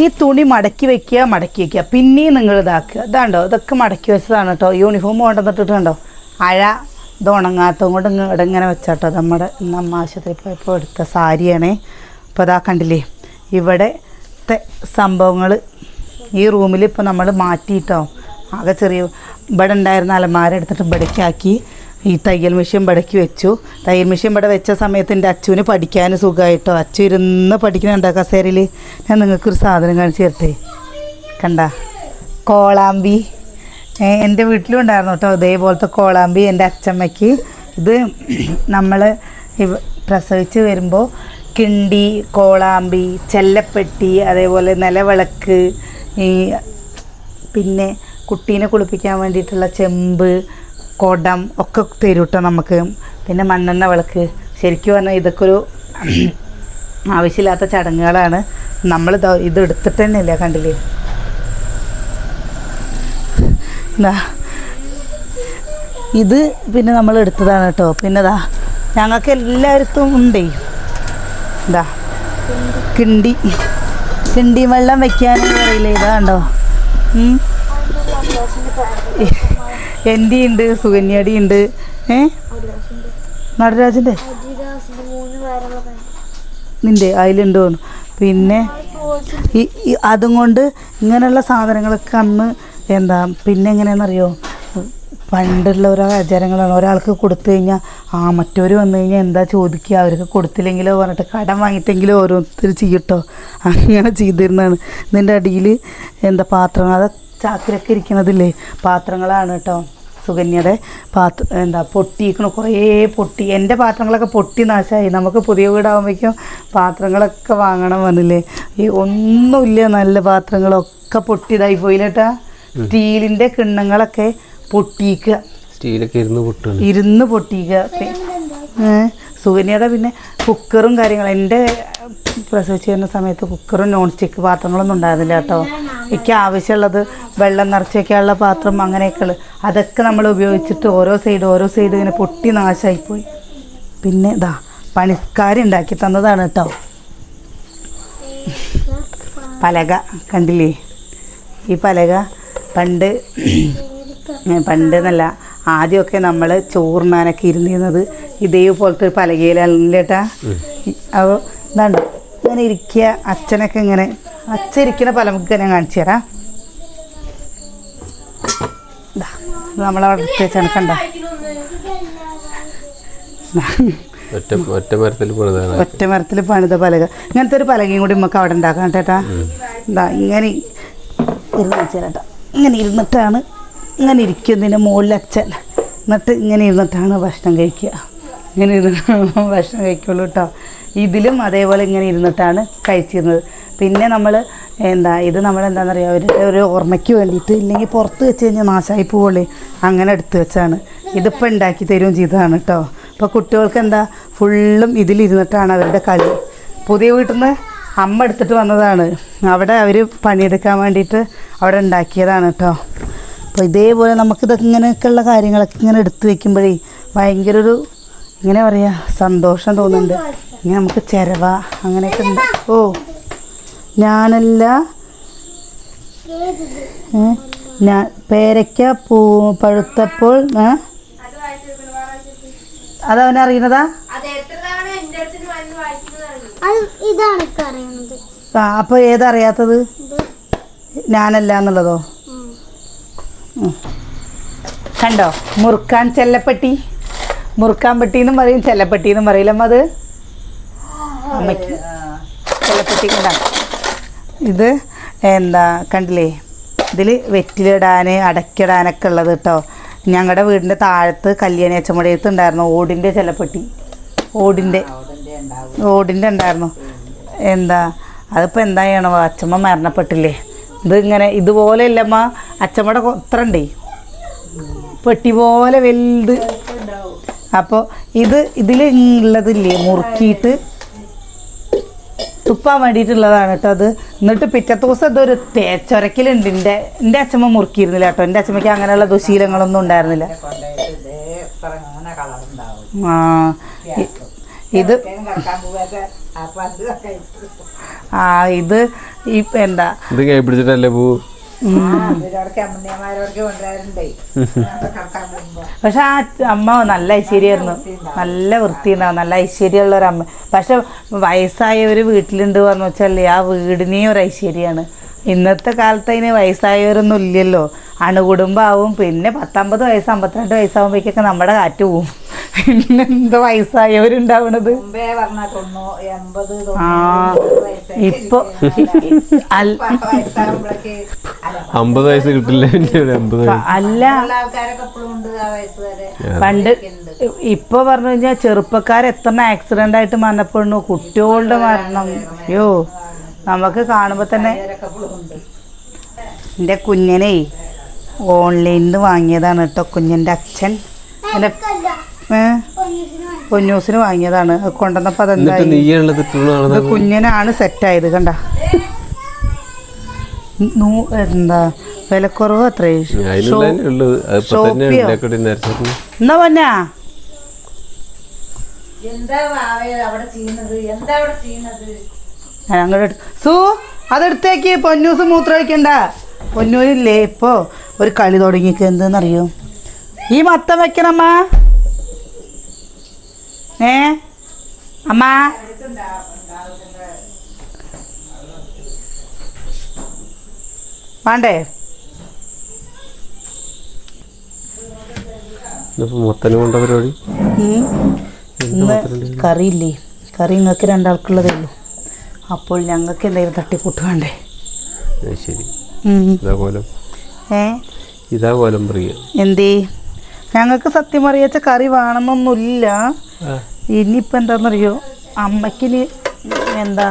ഈ തുണി മടക്കി വെക്കുക മടക്കി വെക്കുക. പിന്നെയും നിങ്ങൾ ഇതാക്കുക. ഇതാണ്ടോ? ഇതൊക്കെ മടക്കി വെച്ചതാണ് കേട്ടോ യൂണിഫോം കൊണ്ടുവന്നിട്ടുണ്ടോ അഴ ഇത് ഉണങ്ങാത്തതും കൊണ്ട് ഇങ്ങോട്ട് ഇങ്ങനെ വെച്ചാട്ടോ. നമ്മുടെ നമ്മ ആശുപത്രിയിൽ പോയപ്പോൾ എടുത്ത സാരിയാണേ. അപ്പോൾ ഇതാ കണ്ടില്ലേ? ഇവിടത്തെ സംഭവങ്ങൾ ഈ റൂമിൽ ഇപ്പോൾ നമ്മൾ മാറ്റിയിട്ടോ. ആകെ ചെറിയ ഇവിടെ ഉണ്ടായിരുന്ന അലമാര എടുത്തിട്ട് ഇവിടേക്കാക്കി ഈ തയ്യൽ മെഷീൻ പടക്ക് വെച്ചു. തയ്യൽ മെഷീൻ പട വെച്ച സമയത്ത് എന്റെ അച്ചുവിന് പഠിക്കാൻ സുഖമായിട്ടോ? അച്ചു ഇരുന്ന് പഠിക്കുന്നുണ്ടോ കസേരയിൽ? ഞാൻ നിങ്ങൾക്കൊരു സാധനം കാണിച്ചു തരട്ടെ. കണ്ട? കോളാമ്പി. എന്റെ വീട്ടിലും ഉണ്ടായിരുന്നു കേട്ടോ ഇതേപോലത്തെ കോളാമ്പി എന്റെ അച്ചമ്മയ്ക്ക് ഇത് നമ്മൾ പ്രസവിച്ച് വരുമ്പോൾ കിണ്ടി കോളാമ്പി ചെല്ലപ്പെട്ടി അതേപോലെ നിലവിളക്ക് ഈ പിന്നെ കുട്ടീനെ കുളിപ്പിക്കാൻ വേണ്ടിയിട്ടുള്ള ചെമ്പ് കുടം ഒക്കെ തരൂട്ടോ നമുക്ക്. പിന്നെ മണ്ണെണ്ണ വിളക്ക്. ശരിക്കും പറഞ്ഞാൽ ഇതൊക്കെ ഒരു ആവശ്യമില്ലാത്ത ചടങ്ങുകളാണ്. നമ്മൾ ഇത് എടുത്തിട്ട് തന്നെ ഇല്ല കണ്ടില്ലേ? ദാ. ഇത് പിന്നെ നമ്മൾ എടുത്തതാണ് കേട്ടോ. പിന്നെ ഇതാ ഞങ്ങൾക്ക് എല്ലായിടത്തും ഉണ്ടേ. എന്താ കിണ്ടി. കിണ്ടി വെള്ളം വെക്കാൻ അറിയില്ല ഇതാ കണ്ടോ. എന്റെ ഉണ്ട് സുകന്യടി ഉണ്ട് ഏ? നടരാജന്റെ മൂന്ന് അതിലുണ്ട് അതിലുണ്ടോ പിന്നെ ഈ അതും കൊണ്ട് ഇങ്ങനെയുള്ള സാധനങ്ങളൊക്കെ അന്ന് എന്താ പിന്നെ എങ്ങനെയാണെന്നറിയോ? പണ്ടുള്ള ഓരോ ആചാരങ്ങളാണ്. ഒരാൾക്ക് കൊടുത്തു കഴിഞ്ഞാൽ ആ മറ്റവർ വന്നു കഴിഞ്ഞാൽ എന്താ ചോദിക്കുക? അവർക്ക് കൊടുത്തില്ലെങ്കിലോ പറഞ്ഞിട്ട് കടം വാങ്ങിയിട്ടെങ്കിലോ ഓരോരുത്തർ ചെയ്യട്ടോ. അങ്ങനെ ചെയ്തിരുന്നതാണ്. ഇതിന്റെ അടിയിൽ എന്താ പാത്രങ്ങൾ? അതൊക്കെ ചാക്കിലൊക്കെ ഇരിക്കണതില്ലേ? പാത്രങ്ങളാണ് കേട്ടോ. സുകന്യയുടെ പാത്ര എന്താ പൊട്ടിയിരിക്കണ കുറേ പൊട്ടി എന്റെ പാത്രങ്ങളൊക്കെ പൊട്ടി നാശമായി. നമുക്ക് പുതിയ വീടാകുമ്പോഴേക്കും പാത്രങ്ങളൊക്കെ വാങ്ങണം വന്നില്ലേ. ഈ ഒന്നുമില്ല നല്ല പാത്രങ്ങളൊക്കെ പൊട്ടിയതായി പോയില്ലേട്ടാ. സ്റ്റീലിന്റെ കിണ്ണങ്ങളൊക്കെ പൊട്ടിയിക്കുക സ്റ്റീലൊക്കെ ഇരുന്ന് പൊട്ടുകയാണ്. ഇരുന്ന് പൊട്ടിക്കുക സുകന്യയുടെ പിന്നെ കുക്കറും കാര്യങ്ങളും. എന്റെ പ്രസവിച്ച് വരുന്ന സമയത്ത് കുക്കറും നോൺ സ്റ്റിക്ക് പാത്രങ്ങളൊന്നും ഉണ്ടായിരുന്നില്ല കേട്ടോ. എനിക്ക് ആവശ്യമുള്ളത് വെള്ളം നിറച്ച് വയ്ക്കാനുള്ള പാത്രം അങ്ങനെയൊക്കെ അതൊക്കെ നമ്മൾ ഉപയോഗിച്ചിട്ട് ഓരോ സൈഡ് ഓരോ സൈഡ് ഇങ്ങനെ പൊട്ടി നാശമായിപ്പോയി പിന്നെ ഇതാ പണിക്കാരി ഉണ്ടാക്കി തന്നതാണ് കേട്ടോ. പലക കണ്ടില്ലേ? ഈ പലക പണ്ട് പണ്ടെന്നല്ല പണ്ട് എന്നല്ല ആദ്യമൊക്കെ നമ്മൾ ചോറിനാനൊക്കെ ഇരുന്നിരുന്നത് ഇതേപോലത്തെ ഒരു പലകയിലല്ലേട്ടാ അപ്പോൾ ഇതാണ്ട് ഇങ്ങനെ ഇരിക്കുക അച്ഛനൊക്കെ ഇങ്ങനെ അച്ഛൻ ഇരിക്കുന്ന പലമുക്ക് ഞാൻ കാണിച്ചു തരാം. നമ്മളവിടെ വെച്ചാണ് കണ്ട? ഒറ്റ മരത്തിൽ പോണതാണ്. ഒറ്റ മരത്തിൽ പണിത പലക. ഇങ്ങനത്തെ ഒരു പലകയും കൂടി നമുക്ക് അവിടെ ഉണ്ടാക്കാം ചേട്ടാ എന്താ ഇങ്ങനെ ഇരുന്ന് ചേട്ടാ ഇങ്ങനെ ഇരുന്നിട്ടാണ് ഇങ്ങനെ ഇരിക്കുന്നതിന്റെ മുകളിൽ അച്ഛൻ എന്നിട്ട് ഇങ്ങനെ ഇരുന്നിട്ടാണ് ഭക്ഷണം കഴിക്കുക. ഇങ്ങനെ ഇരുന്നിട്ടാണ് ഭക്ഷണം കഴിക്കുള്ളൂ കേട്ടോ. ഇതിലും അതേപോലെ ഇങ്ങനെ ഇരുന്നിട്ടാണ് കഴിച്ചിരുന്നത്. പിന്നെ നമ്മൾ എന്താ ഇത് നമ്മൾ എന്താണെന്ന് അറിയാം ഒരു ഒരു ഓർമ്മയ്ക്ക് വേണ്ടിയിട്ട് ഇല്ലെങ്കിൽ പുറത്ത് വെച്ച് കഴിഞ്ഞാൽ നാശമായി പോവുള്ളേ. അങ്ങനെ എടുത്ത് വെച്ചാണ്. ഇതിപ്പോൾ ഉണ്ടാക്കി തരുകയും ചെയ്തതാണ് കേട്ടോ അപ്പോൾ കുട്ടികൾക്ക് എന്താ ഫുള്ളും ഇതിലിരുന്നിട്ടാണ് അവരുടെ കളി. പുതിയ വീട്ടിൽ നിന്ന് അമ്മ എടുത്തിട്ട് വന്നതാണ്. അവിടെ അവർ പണിയെടുക്കാൻ വേണ്ടിയിട്ട് അവിടെ ഉണ്ടാക്കിയതാണ് കേട്ടോ അപ്പോൾ ഇതേപോലെ നമുക്കിതൊക്കെ ഇങ്ങനെയൊക്കെയുള്ള കാര്യങ്ങളൊക്കെ ഇങ്ങനെ എടുത്ത് വെക്കുമ്പോഴേ ഭയങ്കര ഒരു ഇങ്ങനെ പറയുക സന്തോഷം തോന്നുന്നുണ്ട്. ഇങ്ങനെ നമുക്ക് ചിരവ അങ്ങനെയൊക്കെ ഉണ്ട്. ഓ. ഞാനല്ല? ഞാൻ പേരയ്ക്ക പൂ പഴുത്തപ്പോൾ അതവൻ അറിയുന്നത്? ആ അപ്പോൾ ഏതറിയാത്തത്? ഞാനല്ല എന്നുള്ളതോ. കണ്ടോ? മുറുക്കാൻ ചെല്ലപ്പെട്ടി. മുറുക്കാൻ പെട്ടി എന്നും പറയും ചെല്ലപ്പെട്ടി എന്നും പറയില്ലമ്മ അത്? അമ്മയ്ക്ക് ചെല്ലപ്പെട്ടി കണ്ട ഇത് എന്താ കണ്ടില്ലേ? ഇതിൽ വെറ്റിലിടാൻ അടക്കിടാനൊക്കെ ഉള്ളത് കേട്ടോ ഞങ്ങളുടെ വീടിന്റെ താഴത്ത് കല്യാണി അച്ചമുടയത്ത് ഉണ്ടായിരുന്നു ഓടിന്റെ ചിലപ്പെട്ടി ഓടിന്റെ ഓടിന്റെ ഉണ്ടായിരുന്നു. എന്താ? അതിപ്പോൾ എന്താ ചെയ്യണോ അച്ഛമ്മ മരണപ്പെട്ടില്ലേ? ഇത് ഇങ്ങനെ ഇതുപോലെ ഇല്ലമ്മ. അച്ഛമ്മയുടെ ഇത്ര ഉണ്ടേ പെട്ടി പോലെ വലുത്. അപ്പോൾ ഇത് ഇതിൽ ഉള്ളതില്ലേ മുറുക്കിയിട്ട് തുപ്പാൻ വേണ്ടിയിട്ടുള്ളതാണ് കേട്ടോ അത്. എന്നിട്ട് പിറ്റത്തെ ദിവസം ഇതൊരു തേച്ചൊരക്കലുണ്ട്. എന്റെ എന്റെ അച്ഛമ്മ മുറുക്കിയിരുന്നില്ല കേട്ടോ. എന്റെ അച്ഛമ്മയ്ക്ക് അങ്ങനെയുള്ള ദുശീലങ്ങളൊന്നും ഉണ്ടായിരുന്നില്ല. ആ ഇത് ആ ഇത് ഇപ്പൊ എന്താ? ഇത് കൈ പിടിച്ചിട്ടല്ലേ പൂ? പക്ഷെ ആ അമ്മ നല്ല ഐശ്വര്യമായിരുന്നു. നല്ല വൃത്തിയുണ്ടാവും നല്ല ഐശ്വര്യമുള്ള ഒരു അമ്മ. പക്ഷെ വയസ്സായവർ വീട്ടിലുണ്ട് പറഞ്ഞു വെച്ചാൽ ആ വീടിനേ ഒരു ഐശ്വര്യമാണ്. ഇന്നത്തെ കാലത്ത് അതിന് വയസ്സായവരൊന്നും ഇല്ലല്ലോ. അണുകുടുംബാവും പിന്നെ പത്തമ്പത് വയസ്സ് അമ്പത്തിരണ്ട് വയസ്സാകുമ്പോഴേക്കൊക്കെ നമ്മുടെ കാറ്റ് പോവും പിന്നെ എന്താ വയസ്സായവരുണ്ടാവണത് ആ ഇപ്പൊ അമ്പത് വയസ്സ് കിട്ടില്ല അല്ല. പണ്ട് ഇപ്പൊ പറഞ്ഞു കഴിഞ്ഞാൽ ചെറുപ്പക്കാർ എത്ര ആക്സിഡന്റ് ആയിട്ട് മരണപ്പെടുന്നു? കുട്ടികളുടെ മരണം. അയ്യോ നമുക്ക് കാണുമ്പോ തന്നെ എന്റെ കുഞ്ഞനെ ഓൺലൈനിൽ നിന്ന് വാങ്ങിയതാണ് കേട്ടോ കുഞ്ഞിന്റെ അച്ഛൻ. എന്റെ ഏ? പൊന്നൂസിന് വാങ്ങിയതാണ്. കൊണ്ടുവന്നപ്പോൾ അതെന്താ കുഞ്ഞിനാണ് സെറ്റായത് കണ്ട? നൂ എന്താ വിലക്കുറവ് അത്രേ. എന്നാ പൊന്നാ? ഞാൻ അങ്ങോട്ട് സൂ സു അതെടുത്തേക്ക്. പൊന്നൂസ് മൂത്രമൊഴിക്കണ്ട. പൊന്നൂരില്ലേ ഇപ്പോ? ഒരു കളി തുടങ്ങിക്ക് എന്തെന്നറിയോ? ഈ മത്തം വെക്കണമ്മ. ഏ? അമ്മ. വേണ്ടേ? കൊണ്ട പരിപാടി? കറിയില്ലേ? കറി നിങ്ങൾക്ക് രണ്ടാൾക്കുള്ളതേ ഉള്ളൂ. അപ്പോൾ ഞങ്ങൾക്ക് എന്തെങ്കിലും തട്ടിക്കൂട്ട് വേണ്ടേ? ശരി. ഏ? ഇതാ കോലം പറയുക എന്തേ? ഞങ്ങൾക്ക് സത്യം അറിയാച്ച കറി വേണമെന്നൊന്നുമില്ല ഇനിയിപ്പോൾ എന്താണെന്നറിയോ അമ്മയ്ക്കിന് എന്താ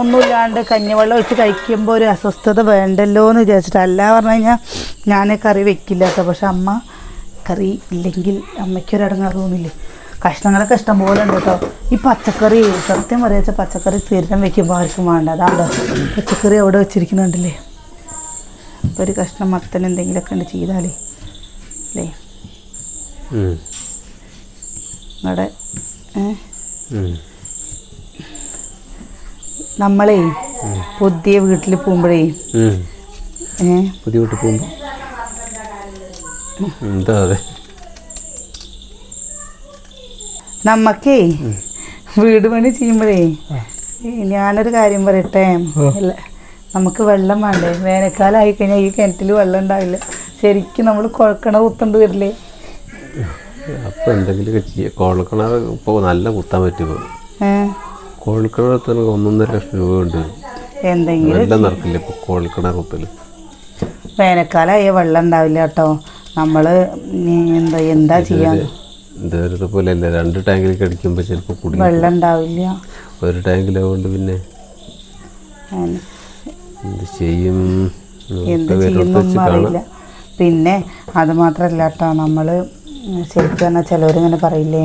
ഒന്നുമില്ലാണ്ട് കഞ്ഞിവെള്ളം ഒഴിച്ച് കഴിക്കുമ്പോൾ ഒരു അസ്വസ്ഥത വേണ്ടല്ലോ എന്ന് വിചാരിച്ചിട്ട് അല്ല പറഞ്ഞു കഴിഞ്ഞാൽ ഞാൻ കറി വെക്കില്ല കേട്ടോ പക്ഷെ അമ്മ കറി ഇല്ലെങ്കിൽ അമ്മയ്ക്കൊരു അടങ്ങാറ് തോന്നില്ലേ കഷ്ണങ്ങളൊക്കെ ഇഷ്ടം പോലെ ഉണ്ട് കേട്ടോ ഈ പച്ചക്കറി സത്യം പറയുക പച്ചക്കറി സ്ഥിരം വെക്കുമ്പോൾ ആർക്കും വേണ്ട. അതാണ്ടോ? പച്ചക്കറി അവിടെ വെച്ചിരിക്കുന്നുണ്ടല്ലേ? അപ്പോൾ ഒരു കഷ്ണം മത്തൻ എന്തെങ്കിലുമൊക്കെ ഉണ്ട് ചെയ്താലേ. അല്ലേ. നിങ്ങളുടെ ഏഹ് നമ്മളേ പുതിയ വീട്ടിൽ പോകുമ്പോഴേ. പുതിയ വീട്ടിൽ പോകുമ്പോ? എന്താ അതെ? നമ്മക്കേ വീട് പണി ചെയ്യുമ്പോഴേ ഞാനൊരു കാര്യം പറയട്ടെ? നമുക്ക് വെള്ളം വേണ്ടേ? വേനൽക്കാലം ആയി കഴിഞ്ഞാൽ ഈ കിണറ്റിൽ വെള്ളം ഉണ്ടാവില്ല. ശരിക്കും നമ്മൾ കുഴക്കണ കുത്തണ്ട് വരില്ലേ? അപ്പൊ എന്തെങ്കിലും ചെയ്യാം. കോഴക്കിണർ ഇപ്പോൾ നല്ല കുത്താൻ പറ്റുമോ തന്നെ ഒന്നൊന്നര ലക്ഷം രൂപ ഉണ്ട്. എന്തെങ്കിലും വെള്ളം നടക്കില്ല ഇപ്പോൾ കോഴക്കിണർ കുത്തൽ വേനൽക്കാലമായ വെള്ളം ഉണ്ടാവില്ല കേട്ടോ. നമ്മൾ എന്താ എന്താ ചെയ്യാൻ അല്ല. രണ്ട് ടാങ്കിലേക്ക് അടിക്കുമ്പോൾ ചിലപ്പോൾ കുടി വെള്ളം ഉണ്ടാവില്ല. ഒരു ടാങ്കിലാവുകൊണ്ട് പിന്നെ. എന്ത് ചെയ്യും? എന്ത് പിന്നെ അത് മാത്രമല്ല കേട്ടോ. നമ്മൾ ശരിക്കും പറഞ്ഞാൽ ചിലവരിങ്ങനെ പറയില്ലേ?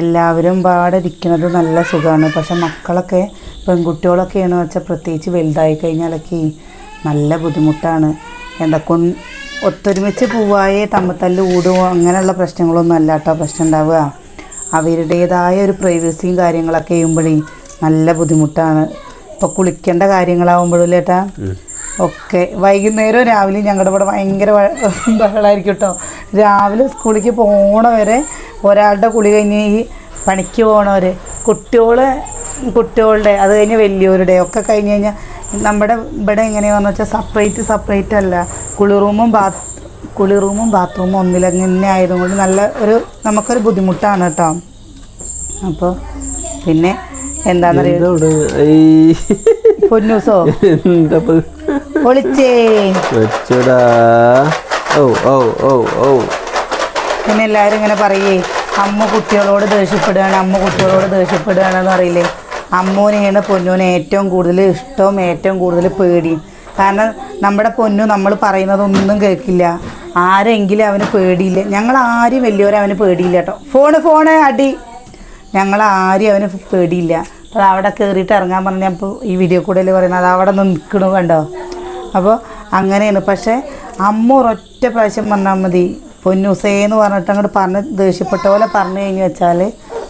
എല്ലാവരും പാടെ ഇരിക്കുന്നത് നല്ല സുഖമാണ് പക്ഷെ മക്കളൊക്കെ പെൺകുട്ടികളൊക്കെയാണ് വെച്ചാൽ പ്രത്യേകിച്ച് വലുതായി കഴിഞ്ഞാലൊക്കെ നല്ല ബുദ്ധിമുട്ടാണ്. എന്താ കൊ ഒത്തൊരുമിച്ച് പോവായേ തമ്മത്തല്ല് കൂടുമോ അങ്ങനെയുള്ള പ്രശ്നങ്ങളൊന്നും അല്ല കേട്ടോ പ്രശ്നം ഉണ്ടാവുക. അവരുടേതായ ഒരു പ്രൈവസിയും കാര്യങ്ങളൊക്കെ ചെയ്യുമ്പോഴേ നല്ല ബുദ്ധിമുട്ടാണ്. ഇപ്പോൾ കുളിക്കേണ്ട കാര്യങ്ങളാവുമ്പോഴും ചേട്ടാ ഒക്കെ. വൈകുന്നേരം രാവിലെ ഞങ്ങളുടെ ഇവിടെ ഭയങ്കര ബഹളമായിരിക്കും കേട്ടോ രാവിലെ സ്കൂളിലേക്ക് പോണ വരെ ഒരാളുടെ കുളി കഴിഞ്ഞ് ഈ പണിക്ക് പോകണവർ കുട്ടികളെ കുട്ടികളുടെ അത് കഴിഞ്ഞ് വലിയവരുടെ ഒക്കെ കഴിഞ്ഞ് കഴിഞ്ഞാൽ നമ്മുടെ ഇവിടെ എങ്ങനെയാണെന്ന് വെച്ചാൽ സെപ്പറേറ്റ് സെപ്പറേറ്റ് അല്ല. കുളി റൂമും ബാത്ത് കുളി റൂമും ബാത്റൂമും ഒന്നിലങ്ങനെ ആയതുകൊണ്ട് നല്ല ഒരു നമുക്കൊരു ബുദ്ധിമുട്ടാണ് കേട്ടോ അപ്പോൾ പിന്നെ എന്താണെന്നറിയാം. പൊന്നൂസോ? ഒളിച്ചേ. വെച്ചോടാ. ഓ ഓ ഓ ഓ പിന്നെ എല്ലാവരും ഇങ്ങനെ പറയേ അമ്മ കുട്ടികളോട് ദേഷ്യപ്പെടുകയാണ് അമ്മ കുട്ടികളോട് ദേഷ്യപ്പെടുകയാണെന്ന് അറിയില്ലേ അമ്മൂനെയാണ് പൊന്നൂനെ ഏറ്റവും കൂടുതൽ ഇഷ്ടവും ഏറ്റവും കൂടുതൽ പേടിയും കാരണം നമ്മുടെ പൊന്നു നമ്മൾ പറയുന്നതൊന്നും കേൾക്കില്ല. ആരെങ്കിലും അവന് പേടിയില്ല? ഞങ്ങൾ ആരും വലിയവരെ അവന് പേടിയില്ല കേട്ടോ. ഫോണ് ഫോണ് അടി. ഞങ്ങൾ ആരും അവന് പേടിയില്ല. അപ്പോൾ അവിടെ കയറിയിട്ട് ഇറങ്ങാൻ പറഞ്ഞപ്പോൾ ഈ വീഡിയോ കൂടെ പറയുന്നത്? അത് അവിടെ നിൽക്കണു കണ്ടോ? അപ്പോൾ അങ്ങനെയാണ്. പക്ഷേ അമ്മ ഒരൊറ്റ പ്രാവശ്യം പറഞ്ഞാൽ മതി. പൊന്നുസേന്ന് പറഞ്ഞിട്ട് അങ്ങോട്ട് പറഞ്ഞ് ദേഷ്യപ്പെട്ട പോലെ പറഞ്ഞു കഴിഞ്ഞു വെച്ചാൽ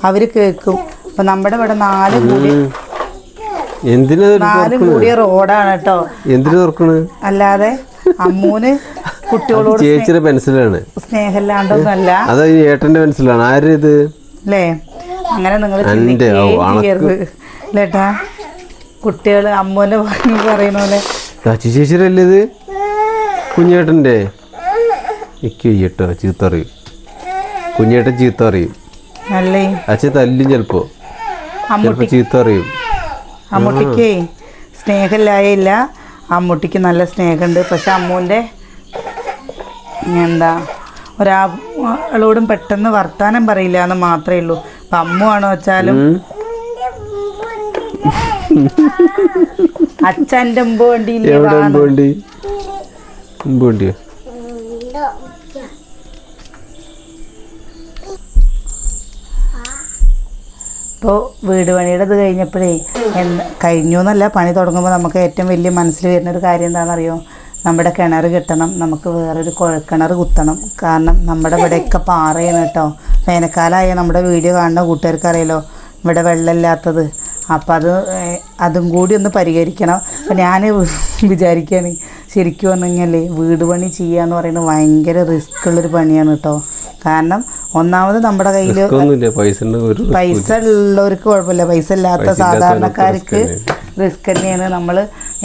അവർ കേൾക്കും. അപ്പം നമ്മുടെ ഇവിടെ നാല് കൂടി നാലും? കൂടിയ റോഡാണ് കേട്ടോ. അല്ലാതെ അമ്മൂന് കുട്ടികളോട് ചേച്ചിയുടെ പെൻസിലാണ്. അതാ ഈ ഏട്ടന്റെ പെൻസിലാണ്. ആരും ഇത് അല്ലേ അങ്ങനെ നിങ്ങൾ ചിന്തിക്കരുത്. ചെയ്യരുത് കുട്ടികൾ അമ്മൂനെ പറയുന്ന പോലെ ചാച്ചി ചേച്ചിരല്ലേ ഇത്? കുഞ്ഞേട്ടന്റെ? എനിക്ക് ചെയ്യട്ടോ ചീത്ത അറിയും കുഞ്ഞേട്ടൻ ചീത്ത അറിയും അച്ഛൻ തല്ലും ചിലപ്പോ. ചിലപ്പോ ചീത്ത അറിയും അമ്മൂട്ടിക്ക് സ്നേഹമില്ലായില്ല. അമ്മൂട്ടിക്ക് നല്ല സ്നേഹമുണ്ട്. പക്ഷെ അമ്മൂന്റെ എന്താ ഒരാളോടും പെട്ടെന്ന് വർത്താനം പറയില്ല എന്ന് മാത്രമേ ഉള്ളൂ. അപ്പം അമ്മു ആണോ വെച്ചാലും. അച്ഛന്റെ എവിടെ ഇപ്പോൾ വീട് പണിയുടെ ഇത് കഴിഞ്ഞപ്പോഴേ കഴിഞ്ഞു എന്നല്ല പണി തുടങ്ങുമ്പോൾ നമുക്ക് ഏറ്റവും വലിയ മനസ്സിൽ വരുന്ന ഒരു കാര്യം എന്താണെന്നറിയോ? നമ്മുടെ കിണർ കിട്ടണം നമുക്ക് വേറൊരു കുഴൽക്കിണർ കുത്തണം. കാരണം നമ്മുടെ ഇവിടെയൊക്കെ പാറയാണ് കേട്ടോ. വേനൽക്കാലമായ നമ്മുടെ വീഡിയോ കാണുന്ന കൂട്ടുകാർക്ക് അറിയാലോ ഇവിടെ വെള്ളമില്ലാത്തത്. അപ്പം അത് അതും കൂടി ഒന്ന് പരിഹരിക്കണം. അപ്പം ഞാൻ വിചാരിക്കുകയാണ് ശരിക്കും പറഞ്ഞു കഴിഞ്ഞാലേ വീട് പണി ചെയ്യുക എന്ന് പറയുന്നത് ഭയങ്കര റിസ്ക് ഉള്ളൊരു പണിയാണ് കേട്ടോ കാരണം ഒന്നാമത് നമ്മുടെ കയ്യിൽ പൈസ ഉള്ളവർക്ക് കുഴപ്പമില്ല. പൈസ ഇല്ലാത്ത സാധാരണക്കാർക്ക് റിസ്ക് തന്നെയാണ്. നമ്മൾ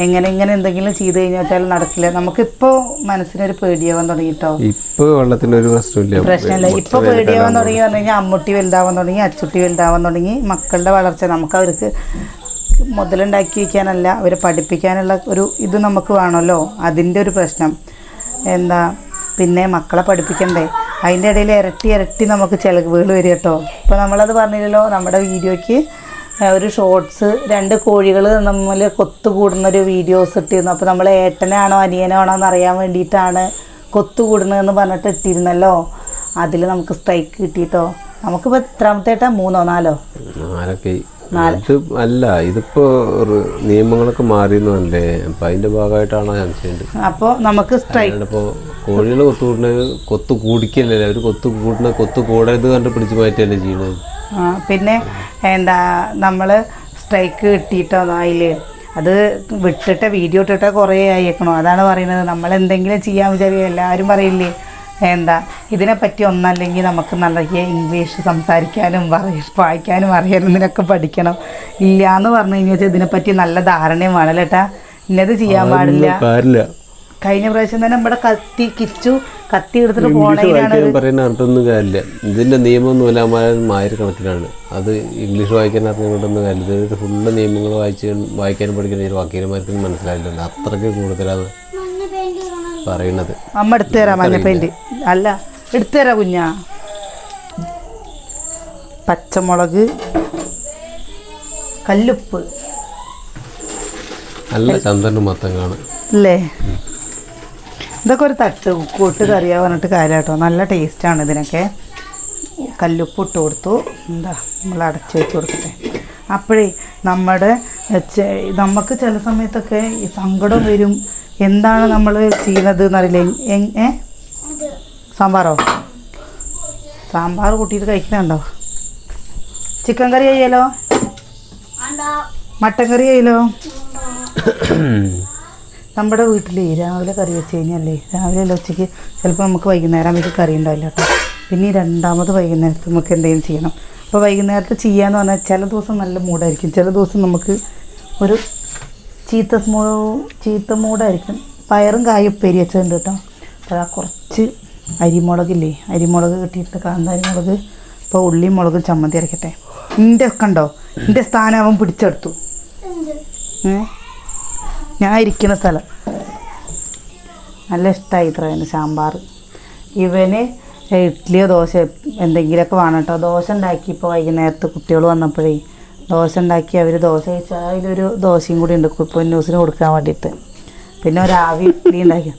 എങ്ങനെ ഇങ്ങനെ എന്തെങ്കിലും ചെയ്തു കഴിഞ്ഞാൽ വെച്ചാൽ നടക്കില്ല. നമുക്കിപ്പോ മനസ്സിനൊരു പേടിയാവാൻ തുടങ്ങിട്ടോ? ഇപ്പൊ വെള്ളത്തിന്റെ ഒരു പ്രശ്നമില്ല. പ്രശ്നമില്ല. ഇപ്പൊ പേടിയാവാൻ തുടങ്ങി പറഞ്ഞു കഴിഞ്ഞാൽ അമ്മുട്ടി വലുതാവാൻ തുടങ്ങി അച്ചുട്ടി വലുതാവാൻ തുടങ്ങി. മക്കളുടെ വളർച്ച നമുക്ക് അവർക്ക് മുതലുണ്ടാക്കി വെക്കാനല്ല അവരെ പഠിപ്പിക്കാനുള്ള ഒരു ഇത് നമുക്ക് വേണമല്ലോ. അതിന്റെ ഒരു പ്രശ്നം. എന്താ? പിന്നെ മക്കളെ പഠിപ്പിക്കണ്ടേ? അതിന്റെ ഇടയിൽ ഇരട്ടി ഇരട്ടി നമുക്ക് ചിലവുകൾ വരും കേട്ടോ. ഇപ്പോൾ നമ്മളത് പറഞ്ഞില്ലല്ലോ നമ്മുടെ വീഡിയോയ്ക്ക് ഒരു ഷോർട്സ് രണ്ട് കോഴികൾ നമ്മൾ കൊത്തുകൂടുന്നൊരു വീഡിയോസ് ഇട്ടിരുന്നു. അപ്പോൾ നമ്മൾ ഏട്ടനാണോ അനിയനാണോ എന്ന് അറിയാൻ വേണ്ടിയിട്ടാണ് കൊത്തുകൂടുന്നതെന്ന് പറഞ്ഞിട്ട് ഇട്ടിരുന്നല്ലോ. അതിൽ നമുക്ക് സ്ട്രൈക്ക് കിട്ടിയിട്ടോ. നമുക്കിപ്പോൾ എത്രാമത്തെ ഏട്ടാ? മൂന്നോ നാലോ? നാലൊക്കെ ഇത് അല്ല ഇതിപ്പോ നിയമങ്ങളൊക്കെ മാറിയെന്നല്ലേ അപ്പൊ അതിന്റെ ഭാഗമായിട്ടാണ് സംശയം അപ്പോ നമുക്ക് സ്ട്രൈക്ക് ഇപ്പോ കോഴികൾ കൊത്തുകൂടുന്നത് കൊത്തു കൂടിക്കല്ലേ അവർ കൊത്തു കൂടുന്ന കൊത്തു കൂടരുത് കണ്ട് പിടിച്ചു മാറ്റിയല്ലേ ചെയ്യണത്? പിന്നെ എന്താ നമ്മൾ സ്ട്രൈക്ക് കിട്ടിയിട്ടോ അതിൽ അത് വിട്ടിട്ട് വീഡിയോ ഇട്ടിട്ട് കുറേ ആയിരിക്കണം അതാണ് പറയുന്നത്. നമ്മൾ എന്തെങ്കിലും ചെയ്യാൻ വിചാരിക്കും എല്ലാവരും പറയില്ലേ എന്താ ഇതിനെപ്പറ്റി ഒന്നല്ലെങ്കിൽ നമുക്ക് നല്ല ഇംഗ്ലീഷ് സംസാരിക്കാനും പറയ വായിക്കാനും അറിയാനും ഇതിനൊക്കെ പഠിക്കണം. ഇല്ല എന്ന് പറഞ്ഞു കഴിഞ്ഞാൽ ഇതിനെപ്പറ്റി നല്ല ധാരണയും വേണം കേട്ടാ ഇന്നത് ചെയ്യാൻ പാടില്ല. കഴിഞ്ഞ പ്രാവശ്യം തന്നെ നമ്മുടെ കത്തി കിച്ചു കത്തി എടുത്തിട്ട് വായിക്കാൻ പറയുന്ന കാര്യമില്ല. ഇതിന്റെ നിയമമൊന്നുമില്ല ആയിരക്കണക്കിനാണ് അത് ഇംഗ്ലീഷ് വായിക്കാൻ അറിഞ്ഞുകൊണ്ടൊന്നും കാര്യമില്ല. ഇതിന്റെ ഫുള്ള് നിയമങ്ങൾ വായിച്ച് വായിക്കാൻ പഠിക്കുന്ന ഈ വക്കീലന്മാർക്കൊന്നും മനസ്സിലായില്ല അത്രയ്ക്ക് കൂടുതലാണ് പറയുന്നത്. അമ്മ എടുത്തു തരാം മഞ്ഞ പെയിന്റ് അല്ല എടുത്തു തരാം കുഞ്ഞാ. പച്ചമുളക് കല്ലുപ്പ്. അല്ല ചന്ദ്രന് മൊത്തം കാണും അല്ലേ? ഇതൊക്കെ ഒരു തട്ട് കൂട്ട് കറിയാ പറഞ്ഞിട്ട് കാര്യം കേട്ടോ നല്ല ടേസ്റ്റാണ് ഇതിനൊക്കെ. കല്ലുപ്പ് ഇട്ട് കൊടുത്തു. എന്താ നമ്മൾ അടച്ച് വെച്ച് കൊടുക്കട്ടെ. അപ്പോഴേ നമ്മുടെ നമുക്ക് ചില സമയത്തൊക്കെ ഈ സങ്കടം വരും. എന്താണ് നമ്മൾ ചെയ്യുന്നത് എന്നറിയില്ല ഏ? സാമ്പാറോ? സാമ്പാർ കൂട്ടിയിട്ട് കഴിക്കുന്നുണ്ടോ ചിക്കൻ കറി ചെയ്യലോ മട്ടൻ കറി ചെയ്യലോ നമ്മുടെ വീട്ടിൽ രാവിലെ കറി വെച്ച് കഴിഞ്ഞാലേ രാവിലെ അല്ല ഉച്ചയ്ക്ക് ചിലപ്പോൾ നമുക്ക് വൈകുന്നേരം ആകുമ്പോൾ കറി ഉണ്ടാവില്ല കേട്ടോ. പിന്നെ രണ്ടാമത് വൈകുന്നേരത്ത് നമുക്ക് എന്തെങ്കിലും ചെയ്യണം. അപ്പോൾ വൈകുന്നേരത്ത് ചെയ്യാന്ന് പറഞ്ഞാൽ ചില ദിവസം നല്ല മൂടായിരിക്കും ചില ദിവസം നമുക്ക് ഒരു ചീത്ത മൂ ചീത്ത മൂടായിരിക്കും പയറും കായും ഉപ്പേരി വെച്ചിട്ടുണ്ട് കേട്ടോ. അപ്പോൾ ആ കുറച്ച് അരിമുളകില്ലേ അരിമുളക് കിട്ടിയിട്ട് കാന്താരി മുളക് ഇപ്പോൾ ഉള്ളിയും മുളകും ചമ്മന്തി അരക്കട്ടെ. എന്റെ ഒക്കെ ഉണ്ടോ? എന്റെ സ്ഥാനം അവൻ പിടിച്ചെടുത്തു. ഏഹ്? ഞാൻ ഇരിക്കുന്ന സ്ഥലം. നല്ല ഇഷ്ടമായി ഇത്ര സാമ്പാർ. ഇവന് ഇഡ്ഡലിയോ ദോശ എന്തെങ്കിലുമൊക്കെ വേണം കേട്ടോ. ദോശ ഉണ്ടാക്കി ഇപ്പോൾ വൈകുന്നേരത്ത് കുട്ടികൾ വന്നപ്പോഴേ ദോശ ഉണ്ടാക്കി അവർ ദോശ കഴിച്ചാൽ അതിലൊരു ദോശയും കൂടി ഉണ്ട് ഇപ്പോൾ ന്യൂസിന് കൊടുക്കാൻ വേണ്ടിയിട്ട്. പിന്നെ ഒരാവി ഇഡ്ഡലി ഉണ്ടാക്കി.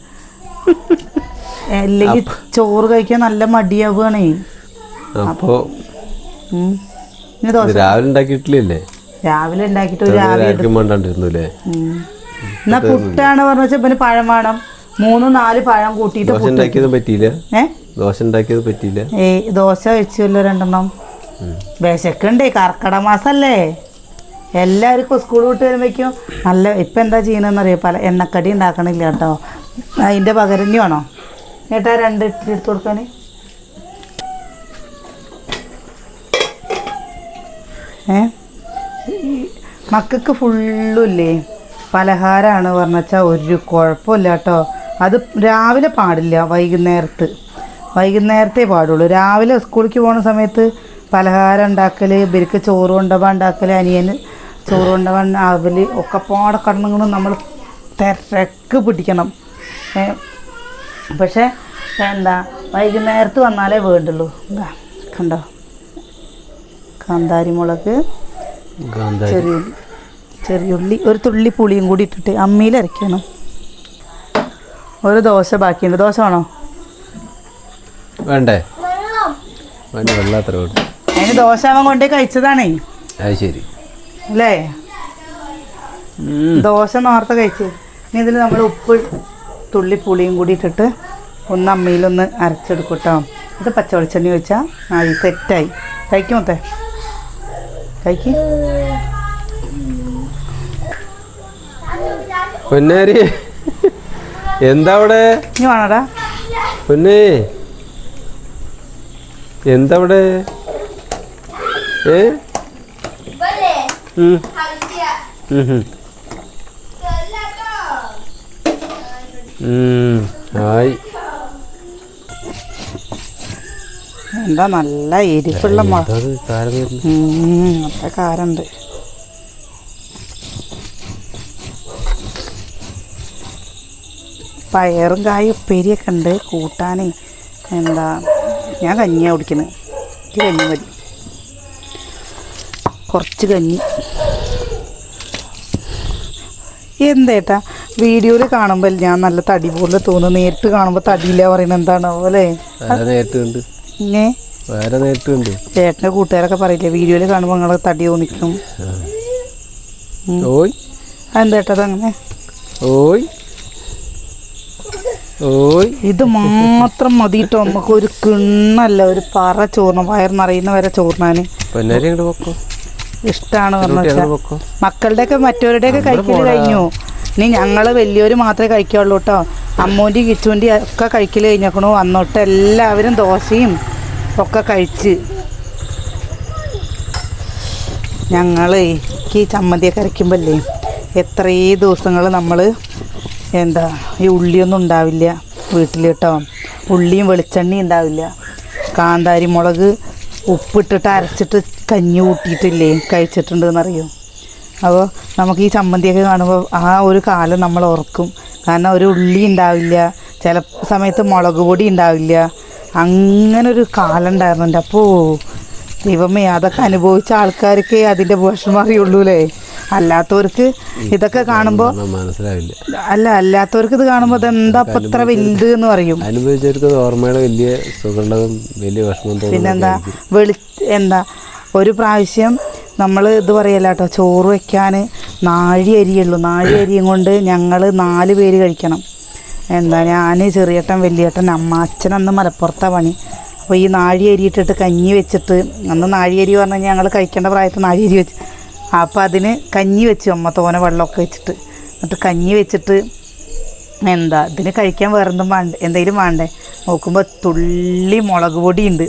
അല്ലെങ്കിൽ ചോറ് കഴിക്കാൻ നല്ല മടിയാവുകയാണേ. അപ്പോൾ രാവിലെ ഉണ്ടാക്കിയിട്ടില്ലേ രാവിലെ ഉണ്ടാക്കിയിട്ട് ഒരു ആവി എന്നാ പുട്ടാണ് പറഞ്ഞ വെച്ചാൽ പിന്നെ പഴം വേണം. മൂന്ന് നാല് പഴം കൂട്ടിയിട്ട് ദോശ ഉണ്ടാക്കിയത് പറ്റിയില്ല? ദോശ ഉണ്ടാക്കിയത് പറ്റിയില്ല? ഏ ദോശ കഴിച്ചല്ലോ രണ്ടെണ്ണം. വിശക്കുണ്ടേ കർക്കട മാസല്ലേ? എല്ലാവർക്കും സ്കൂൾ വിട്ട് വരുമ്പോഴേക്കും നല്ല ഇപ്പം എന്താ ചെയ്യണമെന്നറിയോ പല എണ്ണക്കടി ഉണ്ടാക്കണില്ല കേട്ടോ. അതിന്റെ പകരം വേണോ? ഏട്ടാ രണ്ട് ഇട്ടിട്ട് എടുത്തു കൊടുക്കാൻ ഏ? മക്കൾക്ക് ഫുള്ളും ഇല്ലേ? പലഹാരമാണ് പറഞ്ഞാൽ ഒരു കുഴപ്പമില്ല കേട്ടോ. അത് രാവിലെ പാടില്ല വൈകുന്നേരത്ത്. വൈകുന്നേരത്തെ പാടുള്ളൂ. രാവിലെ സ്കൂളിലേക്ക് പോകുന്ന സമയത്ത് പലഹാരം ഉണ്ടാക്കൽ ഇവർക്ക് ചോറ് കൊണ്ടവ ഉണ്ടാക്കൽ അനിയന് ചോറ് കൊണ്ടവ അവൽ ഒക്കെ പാടെ കടന്നുകൊണ്ട് നമ്മൾ തിരക്ക് പിടിക്കണം. പക്ഷേ എന്താ വൈകുന്നേരത്ത് വന്നാലേ വേണ്ടുള്ളൂ. എന്താ കണ്ടോ? കാന്താരി. മുളക് ചെറിയ ഉള്ളി ചെറിയ ഉള്ളി ഒരു തുള്ളി പുളിയും കൂടി ഇട്ടിട്ട് അമ്മിയിൽ അരയ്ക്കണം. ഒരു ദോശ ബാക്കിയുണ്ട്. ദോശ വേണോ? വേണ്ടേ? അതിന് ദോശ അവൻ കൊണ്ടേ കഴിച്ചതാണേ. അത് ശരി. അല്ലേ? ദോശ നേരത്തെ കഴിച്ച്. ഇനി ഇതിൽ നമ്മൾ ഉപ്പ് തുള്ളി പുളിയും കൂടി ഇട്ടിട്ട് ഒന്ന് അമ്മിയിലൊന്ന് അരച്ചെടുക്കട്ടോ. ഇത് പച്ച വെളിച്ചെണ്ണ വെച്ചാൽ ആയി സെറ്റായി. കഴിക്കും അത്തേ കഴിക്കും. പൊന്നാരി. എന്താ അവിടെ വേണടാ. പൊന്നേ. എന്താ അവിടെ ഏ. ഹായ് എന്താ നല്ല എരിപ്പുള്ള മുളക് എന്താ പയറും കായും ഉപ്പേരിയൊക്കെ ഉണ്ട്. കൂട്ടാനേ എന്താ ഞാൻ കഞ്ഞിയാണ് കുടിക്കുന്നത് എനിക്ക് കഞ്ഞി മതി. കുറച്ച് കഞ്ഞി. എന്തേട്ടാ വീഡിയോയിൽ കാണുമ്പോൾ ഞാൻ നല്ല തടി പോലെ തോന്നുന്നു. നേരിട്ട് കാണുമ്പോൾ തടിയില്ല പറയുന്നത് എന്താണ് കണ്ട്. ചേട്ടന്റെ കൂട്ടുകാരൊക്കെ പറയില്ലേ വീഡിയോയിൽ കാണുമ്പോൾ നിങ്ങളെ തടി തോന്നിക്കും. ഓയ്. അതെന്തേട്ടാ അതങ്ങനെ? ഓയ്. ഇത് മാത്രം മതിട്ടോ. നമുക്ക് ഒരു കിണ്ണല്ല ഒരു പറ ചോറിന് വയർ നിറയുന്ന വരെ ചോർണാന് ഇഷ്ടമാണ് പറഞ്ഞു. മക്കളുടെയൊക്കെ മറ്റവരുടെയൊക്കെ കഴിക്കൽ കഴിഞ്ഞു. ഇനി ഞങ്ങൾ വലിയവര് മാത്രമേ കഴിക്കുള്ളൂ കേട്ടോ അമ്മൂന്റെ കിച്ചുവിന്റെ ഒക്കെ കഴിക്കൽ കഴിഞ്ഞേക്കണു. അന്നോട്ട് എല്ലാവരും ദോശയും ഒക്കെ കഴിച്ച്. ഞങ്ങൾ ഈ ചമ്മന്തിയൊക്കെ അരയ്ക്കുമ്പല്ലേ എത്രയേ ദിവസങ്ങൾ നമ്മൾ എന്താ ഈ ഉള്ളിയൊന്നും ഉണ്ടാവില്ല വീട്ടിൽ കേട്ടോ ഉള്ളിയും വെളിച്ചെണ്ണയും ഉണ്ടാവില്ല. കാന്താരി മുളക് ഉപ്പിട്ടിട്ട് അരച്ചിട്ട് കഞ്ഞി കൂട്ടിയിട്ടില്ലേ കഴിച്ചിട്ടുണ്ടെന്നറിയോ? അപ്പോൾ നമുക്ക് ഈ ചമ്മന്തിയൊക്കെ കാണുമ്പോൾ ആ ഒരു കാലം നമ്മൾ ഓർക്കും. കാരണം ഒരു ഉള്ളി ഉണ്ടാവില്ല ചില സമയത്ത് മുളക് പൊടി ഉണ്ടാവില്ല. അങ്ങനൊരു കാലം ഉണ്ടായിരുന്നുണ്ട് അപ്പോൾ ദൈവമേ അതൊക്കെ അനുഭവിച്ച ആൾക്കാർക്ക് അതിന്റെ വിഷമം അറിയുള്ളൂ അല്ലേ? അല്ലാത്തവർക്ക് ഇതൊക്കെ കാണുമ്പോൾ മനസ്സിലാവില്ല. അല്ല അല്ലാത്തവർക്ക് ഇത് കാണുമ്പോൾ അതെന്താ അപ്പം ഇത്ര വലുത് എന്ന് പറയും. അനുഭവിച്ചവർക്ക് ഓർമ്മയുടെ വലിയ സുഖമുള്ളതും വലിയ വിഷമം പിന്നെന്താ വെളി എന്താ ഒരു പ്രാവശ്യം നമ്മൾ ഇത് പറയല്ല കേട്ടോ ചോറ് വെക്കാൻ നാഴി അരിയുള്ളൂ. നാഴി അരിയും കൊണ്ട് ഞങ്ങൾ നാല് പേര് കഴിക്കണം. എന്താ ഞാൻ ചെറിയേട്ടൻ വലിയേട്ടൻ അമ്മ അച്ഛൻ അന്ന് മലപ്പുറത്താണ് പണി. അപ്പോൾ ഈ നാഴി അരി ഇട്ടിട്ട് കഞ്ഞി വെച്ചിട്ട് അന്ന് നാഴി അരി പറഞ്ഞു കഴിഞ്ഞാൽ ഞങ്ങൾ കഴിക്കേണ്ട പ്രായത്തിൽ നാഴി അരി വെച്ച് അപ്പോൾ അതിന് കഞ്ഞി വെച്ചു അമ്മ തോനെ വെള്ളമൊക്കെ വെച്ചിട്ട്. എന്നിട്ട് കഞ്ഞി വെച്ചിട്ട് എന്താ ഇതിന് കഴിക്കാൻ വേറെന്തും വേണ്ട എന്തെങ്കിലും വേണ്ടേ? നോക്കുമ്പോൾ തുള്ളി മുളക് പൊടി ഉണ്ട്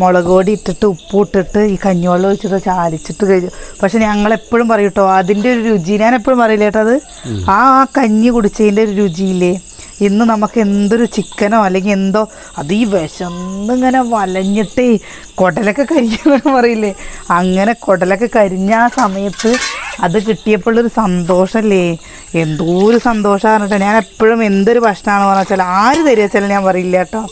മുളക് പൊടി ഇട്ടിട്ട് ഉപ്പ് ഇട്ടിട്ട് ഈ കഞ്ഞിവെള്ളം ഒഴിച്ചിട്ട് ചാലിച്ചിട്ട് കഴിച്ചു പക്ഷെ ഞങ്ങൾ എപ്പോഴും പറയും കേട്ടോ അതിന്റെ ഒരു രുചി. ഞാൻ എപ്പോഴും പറയില്ല കേട്ടോ അത്? ആ ആ കഞ്ഞി കുടിച്ചതിന്റെ ഒരു രുചിയില്ലേ? ഇന്ന് നമുക്ക് എന്തൊരു ചിക്കനോ അല്ലെങ്കിൽ എന്തോ അത് ഈ വിശന്നിങ്ങനെ വലഞ്ഞിട്ടേ കുടലൊക്കെ കരിക്കുമെന്ന് പറയില്ലേ? അങ്ങനെ കുടലൊക്കെ കരിഞ്ഞ ആ സമയത്ത് അത് കിട്ടിയപ്പോഴൊരു സന്തോഷമല്ലേ എന്തോ ഒരു സന്തോഷമാണ് കേട്ടോ ഞാൻ എപ്പോഴും എന്തൊരു ഭക്ഷണമാണെന്ന് പറഞ്ഞാൽ വെച്ചാൽ ആര് തരിക വെച്ചാൽ ഞാൻ പറയില്ല കേട്ടോ.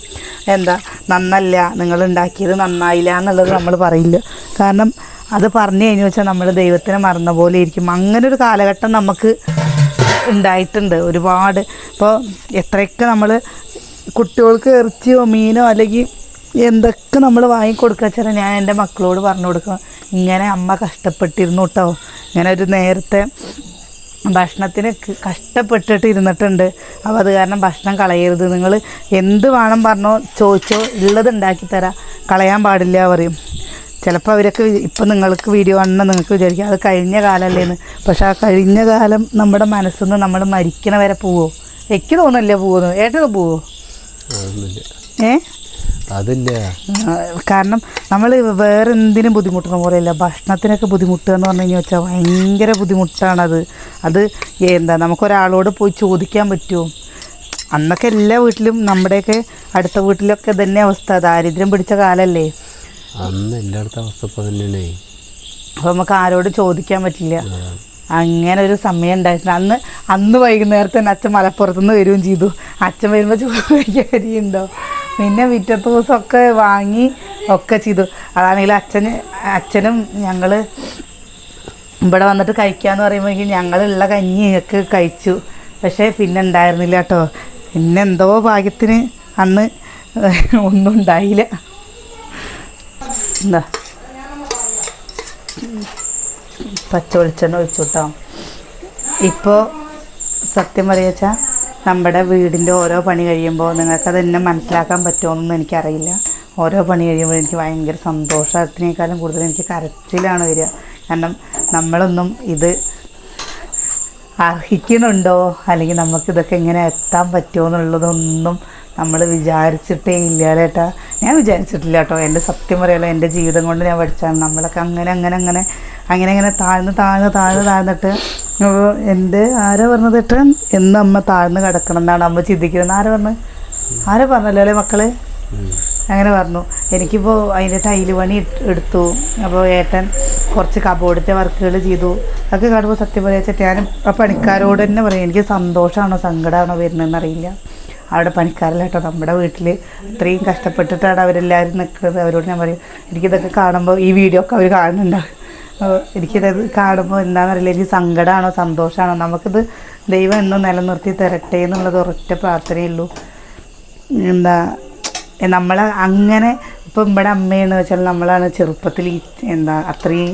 എന്താ? നന്നല്ല. നിങ്ങൾ ഉണ്ടാക്കിയത് നന്നായില്ല എന്നുള്ളത് നമ്മൾ പറയില്ല. കാരണം അത് പറഞ്ഞു കഴിഞ്ഞു വെച്ചാൽ നമ്മൾ ദൈവത്തിനെ മറന്ന പോലെ ഇരിക്കും. അങ്ങനെ ഒരു കാലഘട്ടം നമുക്ക് ഉണ്ടായിട്ടുണ്ട്. ഒരുപാട്. ഇപ്പോൾ എത്രയൊക്കെ നമ്മൾ കുട്ടികൾക്ക് ഇറച്ചിയോ മീനോ അല്ലെങ്കിൽ എന്തൊക്കെ നമ്മൾ വാങ്ങിക്കൊടുക്കുക വെച്ചാൽ ഞാൻ എന്റെ മക്കളോട് പറഞ്ഞു കൊടുക്കും ഇങ്ങനെ അമ്മ കഷ്ടപ്പെട്ടിരുന്നു കേട്ടോ ഇങ്ങനെ ഒരു നേരത്തെ ഭക്ഷണത്തിന് കഷ്ടപ്പെട്ടിട്ട് ഇരുന്നിട്ടുണ്ട്. അപ്പോൾ അത് കാരണം ഭക്ഷണം കളയരുത്. നിങ്ങൾ എന്ത് വേണം പറഞ്ഞോ ചോദിച്ചോ ഉള്ളത് ഉണ്ടാക്കി തരാം കളയാൻ പാടില്ല പറയും. ചിലപ്പോൾ അവരൊക്കെ ഇപ്പം നിങ്ങൾക്ക് വീഡിയോ കാണുന്ന നിങ്ങൾക്ക് വിചാരിക്കും. അത് കഴിഞ്ഞ കാലമല്ലേന്ന് പക്ഷെ ആ കഴിഞ്ഞ കാലം നമ്മുടെ മനസ്സിൽ നിന്ന് നമ്മൾ മരിക്കണ വരെ പോവോ? എനിക്ക് തോന്നല്ലേ പോകുന്നു ഏട്ടത് പോവോ? ഏ? അതില്ല. കാരണം നമ്മൾ വേറെ എന്തിനും ബുദ്ധിമുട്ടുന്ന പോലെയല്ല. ഭക്ഷണത്തിനൊക്കെ ബുദ്ധിമുട്ടുക എന്ന് പറഞ്ഞു കഴിഞ്ഞാൽ വെച്ചാൽ ഭയങ്കര ബുദ്ധിമുട്ടാണത്. അത് എന്താ നമുക്കൊരാളോട് പോയി ചോദിക്കാൻ പറ്റുമോ അന്നൊക്കെ എല്ലാ വീട്ടിലും നമ്മുടെയൊക്കെ അടുത്ത വീട്ടിലൊക്കെ തന്നെ അവസ്ഥ. ദാരിദ്ര്യം പിടിച്ച കാലല്ലേ. അന്ന് എല്ലായിടത്തും അവസ്ഥ ഇപ്പം തന്നെയാണേ. അപ്പോൾ നമുക്ക് ആരോട് ചോദിക്കാൻ പറ്റില്ല അങ്ങനെ ഒരു സമയം ഉണ്ടായിട്ടുണ്ട്. അന്ന് അന്ന് വൈകുന്നേരത്ത് തന്നെ അച്ഛൻ മലപ്പുറത്തുനിന്ന് വരികയും ചെയ്തു. അച്ഛൻ വരുമ്പോൾ ചോറ് കഴിക്കാൻ വരികയുണ്ടോ? പിന്നെ പിറ്റത്തെ ദിവസമൊക്കെ വാങ്ങി ഒക്കെ ചെയ്തു. അതാണെങ്കിൽ അച്ഛന് അച്ഛനും ഞങ്ങൾ ഇവിടെ വന്നിട്ട് കഴിക്കാന്ന് പറയുമ്പോഴേക്കും ഞങ്ങളുള്ള കഞ്ഞിയൊക്കെ കഴിച്ചു. പക്ഷേ പിന്നെ ഉണ്ടായിരുന്നില്ല കേട്ടോ. പിന്നെ എന്തോ ഭാഗ്യത്തിന് അന്ന് ഒന്നും ഉണ്ടായില്ല. എന്താ പച്ച വെളിച്ചെണ്ണ ഒഴിച്ചു കേട്ടോ ഇപ്പോൾ സത്യം പറയുക നമ്മുടെ വീടിന്റെ ഓരോ പണി കഴിയുമ്പോൾ നിങ്ങൾക്കത് എന്നെ മനസ്സിലാക്കാൻ പറ്റുമോയെന്നൊന്നും എനിക്കറിയില്ല. ഓരോ പണി കഴിയുമ്പോൾ എനിക്ക് ഭയങ്കര സന്തോഷത്തിനേക്കാളും കൂടുതൽ എനിക്ക് കരച്ചിലാണ് വരിക. കാരണം നമ്മളൊന്നും ഇത് അർഹിക്കുന്നുണ്ടോ? അല്ലെങ്കിൽ നമുക്കിതൊക്കെ എങ്ങനെ എത്താൻ പറ്റുമോ എന്നുള്ളതൊന്നും നമ്മൾ വിചാരിച്ചിട്ടേ ഇല്ല ചേട്ടാ ഞാൻ വിചാരിച്ചിട്ടില്ല കേട്ടോ എന്റെ സത്യം പറയാലോ എന്റെ ജീവിതം കൊണ്ട് ഞാൻ പഠിച്ചാണ്. നമ്മളൊക്കെ അങ്ങനെ അങ്ങനെ അങ്ങനെ അങ്ങനെ അങ്ങനെ താഴ്ന്ന് താഴ്ന്ന് താഴ്ന്ന് താഴ്ന്നിട്ട് എന്റെ ആരാ പറഞ്ഞത് ഏട്ടാ എന്ന് അമ്മ താഴ്ന്ന് കിടക്കണം എന്നാണ് അമ്മ ചിന്തിക്കുന്നത്. ആരാ പറഞ്ഞത്? ആരാ പറഞ്ഞല്ലോ അല്ലേ മക്കൾ? അങ്ങനെ പറഞ്ഞു. എനിക്കിപ്പോൾ അതിന്റെ ടൈൽ പണി എടുത്തു. അപ്പോൾ ഏട്ടൻ കുറച്ച് കബോർഡിന്റെ വർക്കുകൾ ചെയ്തു. അതൊക്കെ കാണുമ്പോൾ സത്യം പറയാ ഞാൻ ആ പണിക്കാരോട് തന്നെ പറയും എനിക്ക് സന്തോഷമാണോ സങ്കടമാണോ വരുന്നതെന്ന് അറിയില്ല. അവിടെ പണിക്കാരല്ല കേട്ടോ. നമ്മുടെ വീട്ടിൽ ഇത്രയും കഷ്ടപ്പെട്ടിട്ടാണ് അവരെല്ലാവരും നിൽക്കുന്നത് അവരോട് ഞാൻ പറയും എനിക്കിതൊക്കെ കാണുമ്പോൾ ഈ വീഡിയോ ഒക്കെ അവർ കാണുന്നുണ്ടാവും. എനിക്കിതത് എനിക്കിത് കാണുമ്പോൾ എന്താണെന്നറിയില്ല എനിക്ക് സങ്കടമാണോ സന്തോഷമാണോ നമുക്കിത് ദൈവം എന്നും നിലനിർത്തി തരട്ടെ എന്നുള്ളത് ഒരൊറ്റ പ്രാർത്ഥനയുള്ളൂ. എന്താ നമ്മൾ അങ്ങനെ ഇപ്പം ഇവിടെ അമ്മയെന്ന് വെച്ചാൽ നമ്മളാണ് ചെറുപ്പത്തിൽ എന്താ അത്രയും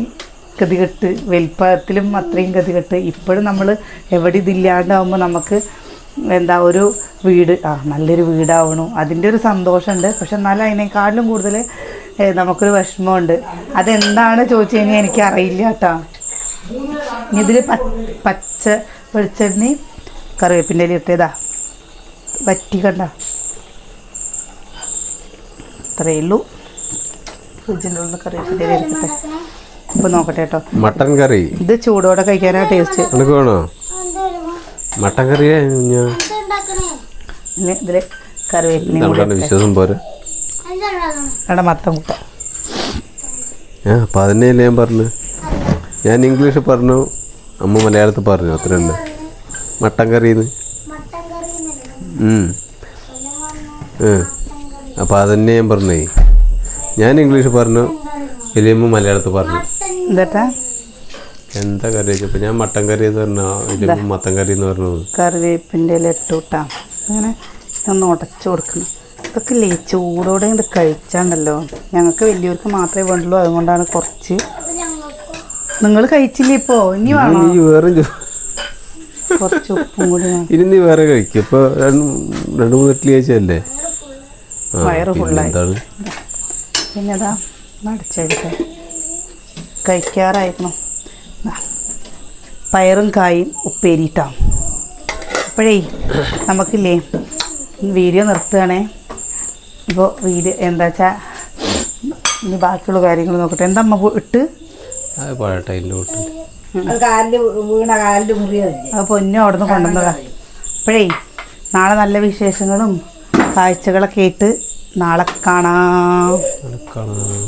ഗതികെട്ട് വലിപ്പത്തിലും അത്രയും ഗതികെട്ട്. ഇപ്പോഴും നമ്മൾ എവിടെ ഇതില്ലാണ്ടാവുമ്പോൾ നമുക്ക് എന്താ ഒരു വീട്. ആ നല്ലൊരു വീടാവണു. അതിന്റെ ഒരു സന്തോഷമുണ്ട് പക്ഷെ എന്നാലും അതിനേക്കാളിലും കൂടുതൽ നമുക്കൊരു വിഷമമുണ്ട്. അതെന്താണ് ചോദിച്ചു കഴിഞ്ഞാൽ എനിക്കറിയില്ല കേട്ടോ. ഇതിൽ പച്ച വെളിച്ചെണ്ണി കറിവേപ്പിന്റെ ഇട്ടേതാ വറ്റി കണ്ട. അത്രയേ ഉള്ളൂ. ഫ്രിഡ്ജിന്റെ ഉള്ളിൽ കറിവേപ്പിന്റെ ഇരിക്കട്ടെ. അപ്പോൾ നോക്കട്ടെ കേട്ടോ. Mutton curry. ഇത് ചൂടോടെ കഴിക്കാനാണ് ടേസ്റ്റ് വേണോ? മട്ടൻ കറി പിന്നെ ഇതിൽ വിശ്വാസം പോരാ? അവിടെ മത്തം കൂട്ട. ആ അപ്പം അതിനെയല്ലേ ഞാൻ പറഞ്ഞു. ഞാൻ ഇംഗ്ലീഷ് പറഞ്ഞു അമ്മ മലയാളത്തിൽ പറഞ്ഞു അത്ര ഉണ്ട് മട്ടൻ കറിന്ന് അപ്പോൾ അതന്നെ ഞാൻ പറഞ്ഞേ. ഞാൻ ഇംഗ്ലീഷ് പറഞ്ഞു വലിയമ്മ മലയാളത്തിൽ പറഞ്ഞു. എന്താ എന്താ കറി വെച്ചപ്പോൾ ഞാൻ മട്ടൻ കറി എന്ന് പറഞ്ഞാൽ മത്തൻ കറി എന്ന് പറഞ്ഞത്. കറിവേപ്പിന്റെ ഇല അങ്ങനെ ഒന്ന് ഉടച്ചു കൊടുക്കണം. ഇതൊക്കെ ഇല്ലേ ചൂടോടെ ഇങ്ങോട്ട് കഴിച്ചാണ്ടല്ലോ. ഞങ്ങൾക്ക് വലിയവർക്ക് മാത്രമേ വേണ്ടുള്ളൂ. അതുകൊണ്ടാണ് കുറച്ച്. നിങ്ങൾ കഴിച്ചില്ലേ ഇപ്പോ? ഇനി വേണോ? വേറെ കുറച്ച് ഉപ്പും കൂടി. ഇനി നീ വേറെ കഴിക്കും. ഇപ്പൊ രണ്ട് മൂന്ന് ഇഡ്ഡലി കഴിച്ചല്ലേ വയറ് ഫുള്ളായി. എന്താണ്? പിന്നെ അതാ നടച്ചെടുത്ത് കഴിക്കാറായിരുന്നു. പയറും കായും ഉപ്പേരിട്ടാം. അപ്പോഴേ നമുക്കില്ലേ വീഡിയോ നിർത്തുകയാണേ. ഇപ്പോൾ വീഡിയോ എന്താ വെച്ചാൽ ഇനി ബാക്കിയുള്ള കാര്യങ്ങൾ നോക്കട്ടെ. എന്താ അമ്മ ഇട്ട്? അത് പൊന്നും അവിടെ നിന്ന് കൊണ്ടുവന്നതാ. അപ്പോഴേ നാളെ നല്ല വിശേഷങ്ങളും കാഴ്ചകളൊക്കെ ആയിട്ട് നാളെ കാണാം. കാണാം.